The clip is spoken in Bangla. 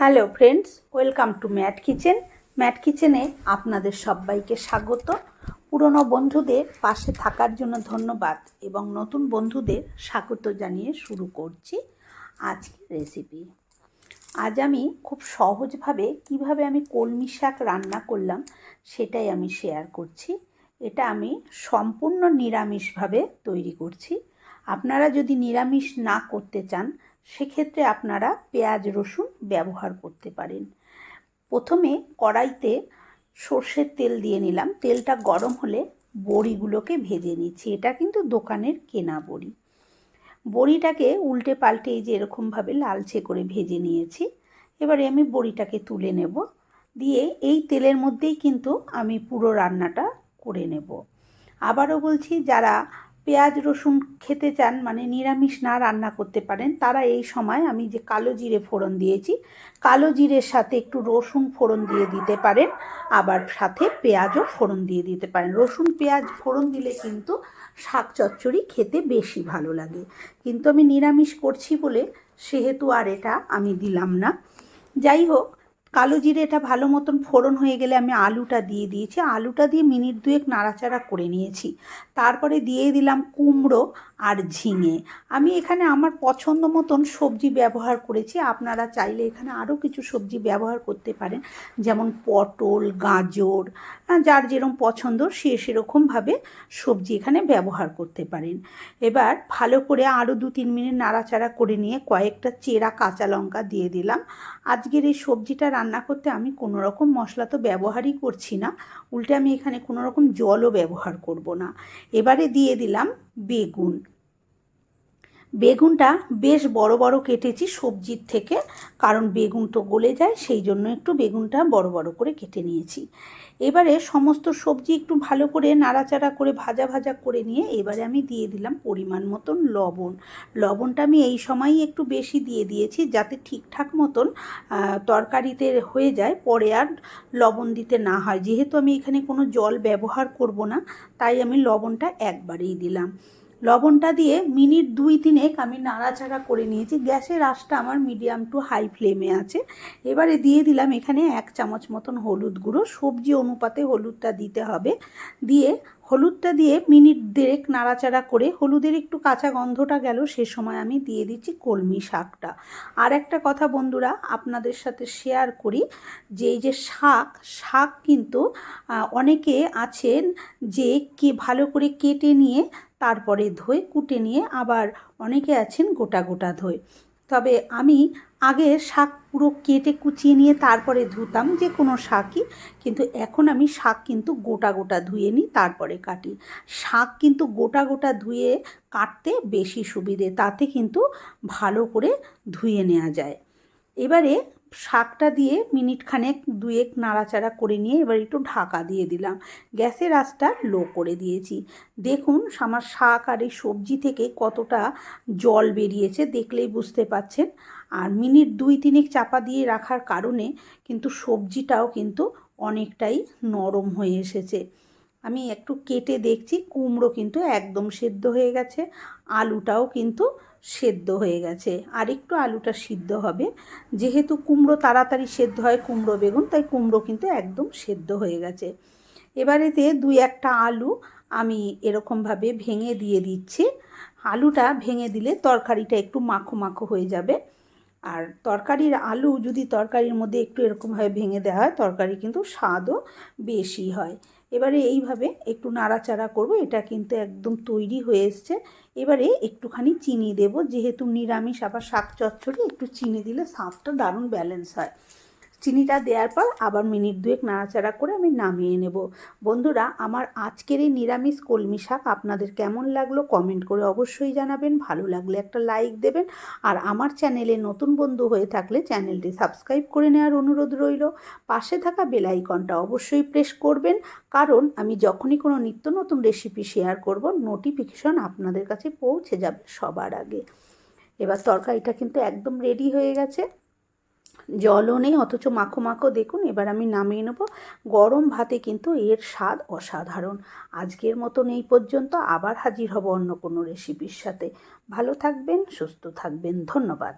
Hello friends, welcome to Matt kitchen. Matt কিচেনে আপনাদের সবাইকে স্বাগত। পুরনো বন্ধুদের পাশে থাকার জন্য ধন্যবাদ এবং নতুন বন্ধুদের স্বাগত জানিয়ে শুরু করছি আজকের রেসিপি আজ আমি খুব সহজভাবে কীভাবে আমি কলমি শাক রান্না করলাম সেটাই আমি শেয়ার করছি। এটা আমি সম্পূর্ণ নিরামিষভাবে তৈরি করছি। আপনারা যদি নিরামিষ না করতে চান সেক্ষেত্রে আপনারা পেঁয়াজ রসুন ব্যবহার করতে পারেন। প্রথমে কড়াইতে সর্ষের তেল দিয়ে নিলাম। তেলটা গরম হলে বড়িগুলোকে ভেজে নিচ্ছি। এটা কিন্তু দোকানের কেনা বড়ি। বড়িটাকে উল্টে পাল্টে এই যে এরকমভাবে লালচে করে ভেজে নিয়েছি। এবারে আমি বড়িটাকে তুলে নেব। দিয়ে এই তেলের মধ্যেই কিন্তু আমি পুরো রান্নাটা করে নেব। আবারও বলছি, যারা পেঁয়াজ রসুন খেতে চান মানে নিরামিষ না রান্না করতে পারেন, তারা এই সময় আমি যে কালো জিরে ফোড়ন দিয়েছি, কালো জিরের সাথে একটু রসুন ফোড়ন দিয়ে দিতে পারেন, আবার সাথে পেঁয়াজও ফোড়ন দিয়ে দিতে পারেন। রসুন, পেঁয়াজ ফোড়ন দিলে কিন্তু শাক চচ্চড়ি খেতে বেশি ভালো লাগে। কিন্তু আমি নিরামিষ করছি বলে, সেহেতু আর এটা আমি দিলাম না। যাই হোক কালো জিরেটা ভালো মতন ফোড়ন হয়ে গেলে আমি আলুটা দিয়ে দিয়েছি। আলুটা দিয়ে মিনিট দুয়েক নাড়াচাড়া করে নিয়েছি। তারপরে দিয়ে দিলাম কুমড়ো আর ঝিঙে। আমি এখানে আমার পছন্দ মতন সবজি ব্যবহার করেছি। আপনারা চাইলে এখানে আরও কিছু সবজি ব্যবহার করতে পারেন। যেমন পটল, গাজর যার যেরকম পছন্দ সে সেরকমভাবে সবজি এখানে ব্যবহার করতে পারেন। এবার ভালো করে আরও দু তিন মিনিট নাড়াচাড়া করে নিয়ে কয়েকটা চেরা কাঁচা লঙ্কা দিয়ে দিলাম। আজকের এই সবজিটা রান্না করতে আমি কোনো রকম মশলা তো ব্যবহারই করছি না। উল্টে আমি এখানে কোনো রকম জলও ব্যবহার করব না। এবারে দিয়ে দিলাম বেগুন। বেগুনটা বেশ বড় বড় কেটেছি সবজির থেকে, কারণ বেগুন তো গলে যায়, সেই জন্য একটু বেগুনটা বড় বড় করে কেটে নিয়েছি। এবারে সমস্ত সবজি একটু ভালো করে নাড়াচাড়া করে ভাজা ভাজা করে নিয়ে এবারে আমি দিয়ে দিলাম পরিমাণ মতন লবণ। লবণটা আমি এই সময়ই একটু বেশি দিয়ে দিয়েছি যাতে ঠিকঠাক মতন তরকারিতে হয়ে যায়, পরে আর লবণ দিতে না হয়। যেহেতু আমি এখানে কোনো জল ব্যবহার করব না, তাই আমি লবণটা একবারেই দিলাম। লবণটা দিয়ে মিনিট দুই তিনেক আমি নাড়াচাড়া করে নিয়েছি। গ্যাসের আঁচটা আমার মিডিয়াম টু হাই ফ্লেমে আছে। এবারে দিয়ে দিলাম এখানে এক চামচ মতন হলুদ গুঁড়ো। সবজি অনুপাতে হলুদটা দিতে হবে। দিয়ে হলুদটা দিয়ে মিনিট দেড়েক নাড়াচাড়া করে হলুদের একটু কাঁচা গন্ধটা গেল, সে সময় আমি দিয়ে দিচ্ছি কলমি শাকটা। আর একটা কথা বন্ধুরা, আপনাদের সাথে শেয়ার করি যে এই যে শাক শাক কিন্তু অনেকে আছেন যে কে ভালো করে কেটে নিয়ে তারপরে ধুয়ে কুটে নিয়ে আবার অনেকে আছেন গোটা গোটা ধোয়। তবে আমি আগে শাক পুরো কেটে কুচিয়ে নিয়ে তারপরে ধুতাম যে কোনো শাকই, কিন্তু এখন আমি শাক কিন্তু গোটা গোটা ধুয়ে নিই, তারপরে কাটি। শাক কিন্তু গোটা গোটা ধুয়ে কাটতে বেশি সুবিধে, তাতে কিন্তু ভালো করে ধুয়ে নেওয়া যায়। এবারে শাকটা দিয়ে মিনিট খানেক দুয়েক নাড়াচাড়া করে নিয়ে এবার একটু ঢাকা দিয়ে দিলাম। গ্যাসের আঁচটা লো করে দিয়েছি। দেখুন, আমার শাক আর এই সবজি থেকে কতটা জল বেরিয়েছে দেখলেই বুঝতে পাচ্ছেন। আর মিনিট দুই তিনেক চাপা দিয়ে রাখার কারণে কিন্তু সবজিটাও কিন্তু অনেকটাই নরম হয়ে এসেছে। আমি একটু কেটে দেখছি, কুমড়ো কিন্তু একদম সেদ্ধ হয়ে গেছে, আলুটাও কিন্তু সেদ্ধ হয়ে গেছে। আর একটু আলুটা সিদ্ধ হবে। যেহেতু কুমড়ো তাড়াতাড়ি সেদ্ধ হয়, কুমড়ো বেগুন, তাই কুমড়ো কিন্তু একদম সেদ্ধ হয়ে গেছে। এবারেতে দুই একটা আলু আমি এরকমভাবে ভেঙে দিয়ে দিচ্ছি। আলুটা ভেঙে দিলে তরকারিটা একটু মাখো মাখো হয়ে যাবে। আর তরকারির আলু যদি তরকারির মধ্যে একটু এরকমভাবে ভেঙে দেওয়া হয়, তরকারি কিন্তু স্বাদও বেশি হয়। এবারে এইভাবে একটু নাড়াচাড়া করব, এটা কিন্তু একদম তৈরি হয়ে এসছে। এবারে একটুখানি চিনি দেব, যেহেতু নিরামিষ আবার শাক চচ্চড়ি, একটু চিনি দিলে স্বাদটা দারুণ ব্যালেন্স হয়। চিনিটা দেওয়ার পর আবার মিনিট দুয়েক নাড়াচাড়া করে আমি নামিয়ে নেব। বন্ধুরা, আমার আজকের এই নিরামিষ কলমি শাক আপনাদের কেমন লাগল কমেন্ট করে অবশ্যই জানাবেন। ভালো লাগলে একটা লাইক দেবেন। আর আমার চ্যানেলে নতুন বন্ধু হয়ে থাকলে চ্যানেলটি সাবস্ক্রাইব করে নেওয়ার অনুরোধ রইল। পাশে থাকা বেলাইকনটা অবশ্যই প্রেস করবেন। কারণ আমি যখনই কোনো নিত্য নতুন রেসিপি শেয়ার করব, নোটিফিকেশন আপনাদের কাছে পৌঁছে যাবে সবার আগে। এবার তরকারিটা কিন্তু একদম রেডি হয়ে গেছে। জলও নেই, অথচ মাখো মাখো, দেখুন, এবার আমি নামিয়ে নেব। গরম ভাতে কিন্তু এর স্বাদ অসাধারণ। আজকের মতন এই পর্যন্ত আবার হাজির হব অন্য কোনো রেসিপির সাথে। ভালো থাকবেন, সুস্থ থাকবেন, ধন্যবাদ।